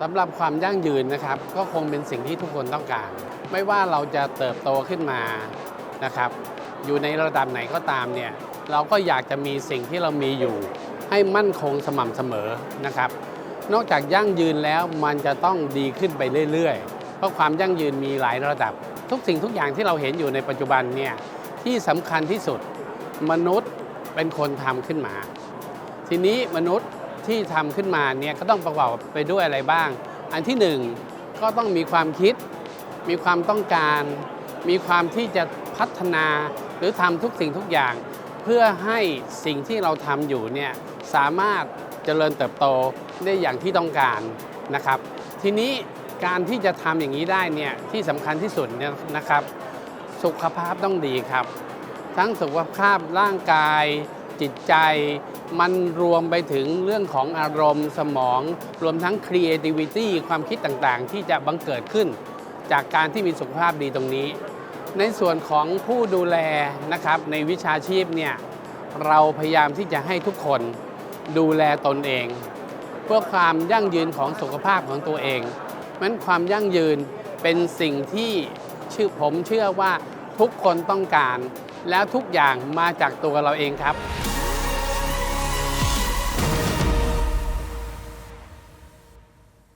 สำหรับความยั่งยืนนะครับ ก็คงเป็นสิ่งที่ทุกคนต้องการ ไม่ว่าเราจะเติบโตขึ้นมานะครับ อยู่ในระดับไหนก็ตามเนี่ยเราก็อยากจะมีสิ่งที่เรามีอยู่ ให้มั่นคงสม่ำเสมอนะครับ นอกจากยั่งยืนแล้วมันจะต้องดีขึ้นไปเรื่อยๆ เพราะความยั่งยืนมีหลายระดับ ทุกสิ่งทุกอย่างที่เราเห็นอยู่ในปัจจุบันเนี่ยที่สำคัญที่สุดมนุษย์เป็นคนทำขึ้นมา ทีนี้มนุษย์ ที่ทำขึ้นมาเนี่ยก็ต้องประกอบไปด้วยอะไรบ้าง อันที่หนึ่งก็ต้องมีความคิด มีความต้องการ มีความที่จะพัฒนาหรือทำทุกสิ่งทุกอย่าง เพื่อให้สิ่งที่เราทำอยู่เนี่ยสามารถเจริญเติบโตได้อย่างที่ต้องการนะครับ ทีนี้การที่จะทำอย่างนี้ได้เนี่ยที่สำคัญที่สุดเนี่ยนะครับ สุขภาพต้องดีครับ ทั้งสุขภาพร่างกาย จิตใจ มันรวมไปถึงเรื่องของอารมณ์สมอง รวมทั้ง creativity ความคิดต่างๆ ที่จะบังเกิดขึ้น จากการที่มีสุขภาพดีตรงนี้ ในส่วนของผู้ดูแลนะครับในวิชาชีพเนี่ยเราพยายามที่จะให้ทุกคนดูแลตนเอง เพื่อความยั่งยืนของสุขภาพของตัวเองมันความยั่งยืนเป็นสิ่งที่ชื่อผมเชื่อว่าทุกคนต้องการ แล้วทุกอย่างมาจากตัวเราเองครับ